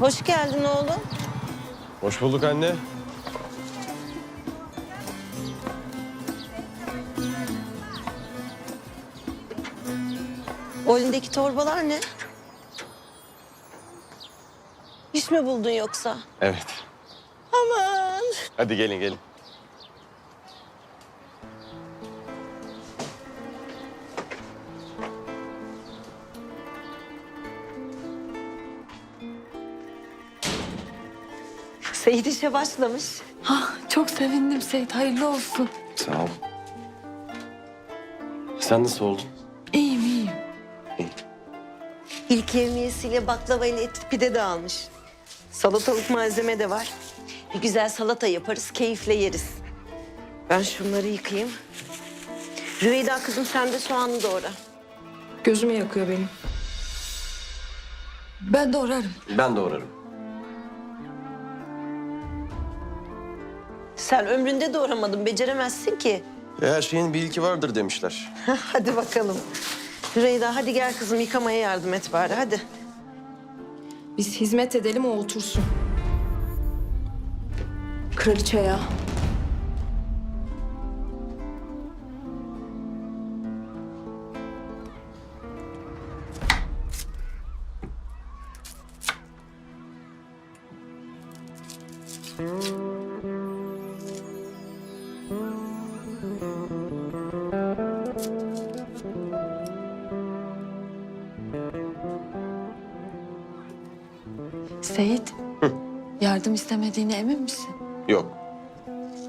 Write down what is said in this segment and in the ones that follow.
Hoş geldin oğlum. Hoş bulduk anne. O elindeki torbalar ne? İş mi buldun yoksa? Evet. Aman. Hadi gelin gelin. Seyit işe başlamış. Ah, çok sevindim Seyit. Hayırlı olsun. Sağ ol. Sen nasıl oldun? İyiyim, iyiyim. İlk yevmiyesiyle baklava ile etli pide de almış. Salatalık malzeme de var. Bir güzel salata yaparız, keyifle yeriz. Ben şunları yıkayayım. Rüveyda kızım sen de soğanı doğra. Gözümü yakıyor benim. Ben doğrarım. Ben doğrarım. Sen ömründe doğramadın, beceremezsin ki. Her şeyin bir ilki vardır demişler. hadi bakalım. Rüveyda hadi gel kızım yıkamaya yardım et bari hadi. Biz hizmet edelim o otursun. Kraliçe ya. Seyit. Yardım istemediğine emin misin? Yok.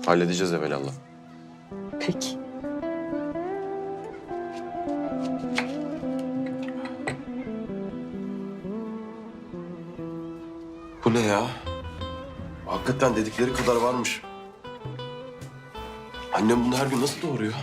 Halledeceğiz evvelallah. Peki. Bu ne ya? Hakikaten dedikleri kadar varmış. Annem bunu her gün nasıl doğuruyor?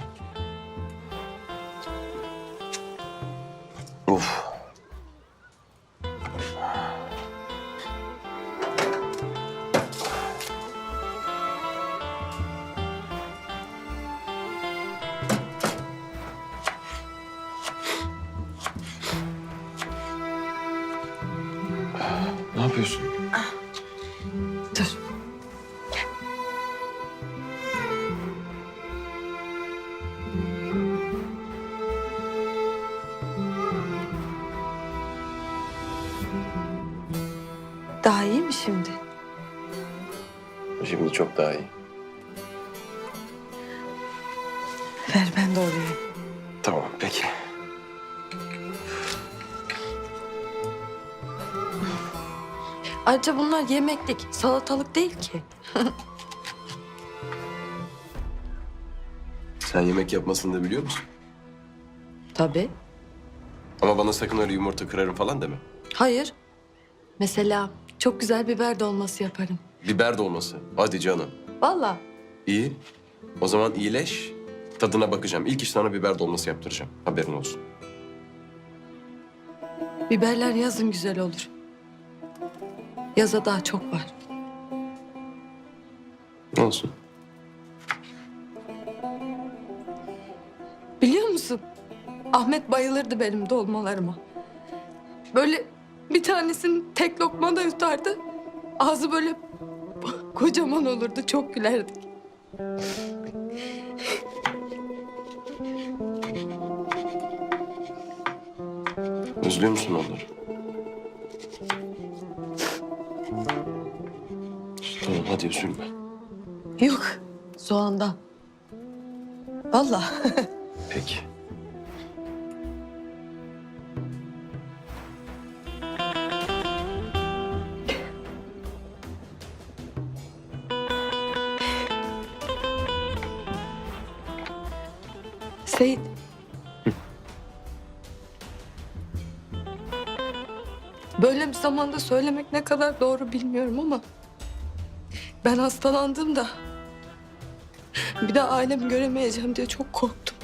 Yapıyorsun? Dur. Daha iyi mi şimdi? Şimdi çok daha iyi. Ver ben doğrayayım. Tamam peki. Ayrıca bunlar yemeklik, salatalık değil ki. Sen yemek yapmasını da biliyor musun? Tabii. Ama bana sakın öyle yumurta kırarım falan deme. Hayır. Mesela çok güzel biber dolması yaparım. Biber dolması. Hadi canım. Vallahi. İyi. O zaman iyileş. Tadına bakacağım. İlk iş sana biber dolması yaptıracağım. Haberin olsun. Biberler yazın güzel olur. Yaza daha çok var. Olsun. Biliyor musun? Ahmet bayılırdı benim dolmalarıma. Böyle bir tanesini tek lokmada yutardı. Ağzı böyle kocaman olurdu. Çok gülerdik. Özlüyor musun onları? Tamam hadi üzülme. Yok. Soğandan. Vallahi. Peki. Seyit. Böyle bir zamanda söylemek ne kadar doğru bilmiyorum ama... ...ben hastalandığımda... ...bir daha ailemi göremeyeceğim diye çok korktum.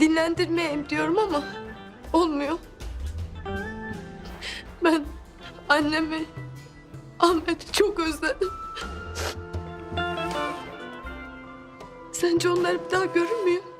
Dinlendirmeyeyim diyorum ama... ...olmuyor. Ben annemi, Ahmet'i çok özledim. Sence onları bir daha görür müyüm?